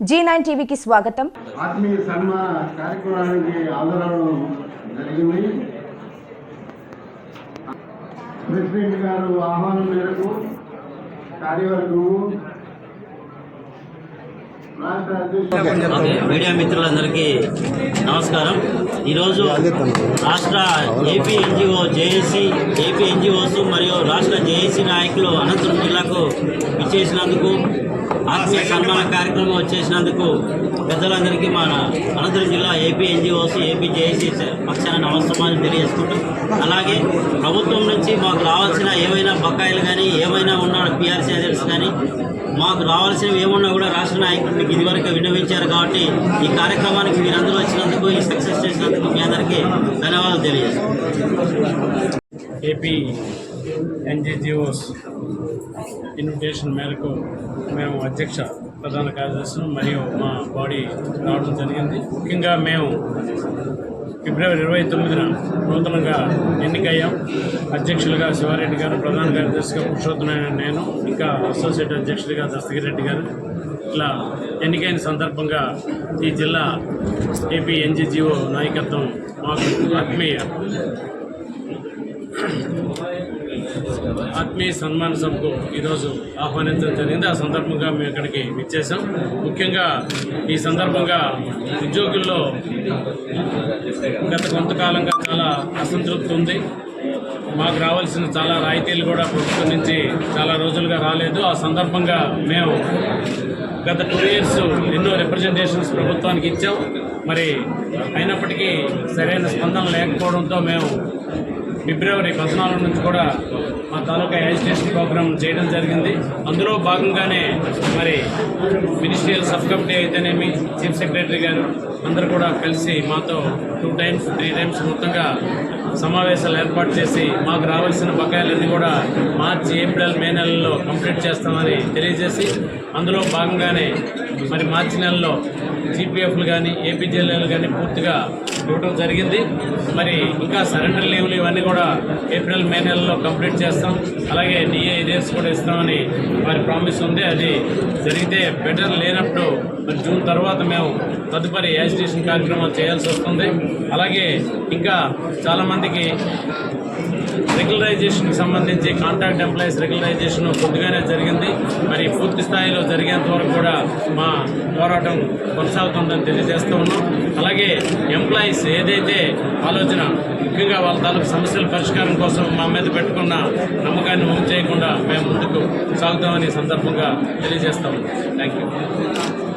G nine టీవీకి స్వాగతం. ఆత్మీయ సన్మాన కార్యక్రమానికి హాజరవడం జరిగింది ప్రెసిడెంట్ గారు ఆహ్వానం మేరకు కార్యవర్గము మీడియా మిత్రులందరికీ నమస్కారం. ఈరోజు రాష్ట్ర AP NGO JAC AP NGOs మరియు రాష్ట్ర జేఏసీ నాయకులు అనంతపురం జిల్లాకు ఇచ్చేసినందుకు ఆత్మీయ సన్మాన కార్యక్రమం వచ్చేసినందుకు పెద్దలందరికీ మన అనంతపురం జిల్లా ఏపీ ఎన్జిఓస్ ఏపీ జేఏసీ పక్షాన నమస్కారాలు తెలియజేసుకుంటూ అలాగే ప్రభుత్వం నుంచి మాకు రావాల్సిన ఏమైనా బకాయిలు కానీ ఏమైనా ఉన్న పిఆర్సీ ఏజెంట్స్ కానీ మాకు రావాల్సినవి ఏమున్నా కూడా రాష్ట్ర నాయకులు మీకు ఇదివరకు విన్నవించారు కాబట్టి ఈ కార్యక్రమానికి మీరు అందరూ వచ్చినందుకు ఈ సక్సెస్ చేసినందుకు మీ అందరికీ ధన్యవాదాలు తెలియజేస్తాను ఏపీ ఎన్జిజిఓస్ ఇన్విటేషన్ మేరకు మేము అధ్యక్ష ప్రధాన కార్యదర్శులు మరియు మా బాడీ రావడం జరిగింది. ముఖ్యంగా మేము ఫిబ్రవరి ఇరవై తొమ్మిదిన నూతనంగా ఎన్నికయ్యాం. అధ్యక్షులుగా శివారెడ్డి గారు ప్రధాన కార్యదర్శిగా పురుషోత్తమైన నేను ఇంకా అసోసియేట్ అధ్యక్షుడిగా దస్తగిరెడ్డి గారు. ఇట్లా ఎన్నికైన సందర్భంగా ఈ జిల్లా ఏపీ ఎన్జిజిఓ నాయకత్వం మాకు ఆత్మీయ ఆత్మీయ సన్మాన సభకు ఈరోజు ఆహ్వానించడం జరిగింది. ఆ సందర్భంగా మేము ఇక్కడికి విచ్చేసాం ముఖ్యంగా ఈ సందర్భంగా ఉద్యోగుల్లో గత కొంతకాలంగా చాలా అసంతృప్తి ఉంది. మాకు రావాల్సిన చాలా రాయితీలు కూడా ప్రభుత్వం నుంచి చాలా రోజులుగా రాలేదు. ఆ సందర్భంగా మేము గత టూ ఇయర్స్ ఎన్నో రిప్రజెంటేషన్స్ ప్రభుత్వానికి ఇచ్చాం. మరి అయినప్పటికీ సరైన స్పందన లేకపోవడంతో మేము ఫిబ్రవరి పద్నాలుగు నుంచి కూడా మా తాలూకా యాజిటేషన్ ప్రోగ్రామ్ చేయడం జరిగింది. అందులో భాగంగానే మరి మినిస్ట్రియల్ సబ్ కమిటీ అయితేనేమి చీఫ్ సెక్రటరీ గారు అందరూ కూడా కలిసి మాతో టూ టైమ్స్ త్రీ టైమ్స్ మొత్తంగా సమావేశాలు ఏర్పాటు చేసి మాకు రావాల్సిన బకాయిలన్నీ కూడా మార్చి ఏప్రిల్ మే నెలల్లో కంప్లీట్ చేస్తామని తెలియజేసి అందులో భాగంగానే మరి మార్చి నెలలో జీపీఎఫ్లు కానీ ఏపీజీఎల్ఏలు కానీ పూర్తిగా ఇవ్వడం జరిగింది. మరి ఇంకా సరెండర్ లీవ్లు ఇవన్నీ కూడా ఏప్రిల్ మే నెలలో కంప్లీట్ చేస్తాం. అలాగే డిఏ ఏరియాస్ కూడా ఇస్తామని వారి ప్రామిస్ ఉంది. అది జరిగితే బెటర్ లేనప్పుడు మరి జూన్ తర్వాత మేము తదుపరి యాజిటేషన్ కార్యక్రమం చేయాల్సి వస్తుంది. అలాగే ఇంకా చాలామందికి రెగ్యులరైజేషన్కి సంబంధించి కాంట్రాక్ట్ ఎంప్లాయీస్ రెగ్యులరైజేషన్ కొద్దిగానే జరిగింది. మరి పూర్తి స్థాయిలో జరిగేంత వరకు కూడా మా పోరాటం కొనసాగుతుందని తెలియజేస్తూ ఉన్నాం. అలాగే ఎంప్లాయీస్ ఏదైతే ఆలోచన ముఖ్యంగా వాళ్ళ తాలూకు సమస్యల పరిష్కారం కోసం మా మీద పెట్టుకున్న నమ్మకాన్ని ముందు చేయకుండా మేము ముందుకు సాగుతామని సందర్భంగా తెలియజేస్తాము థ్యాంక్ యూ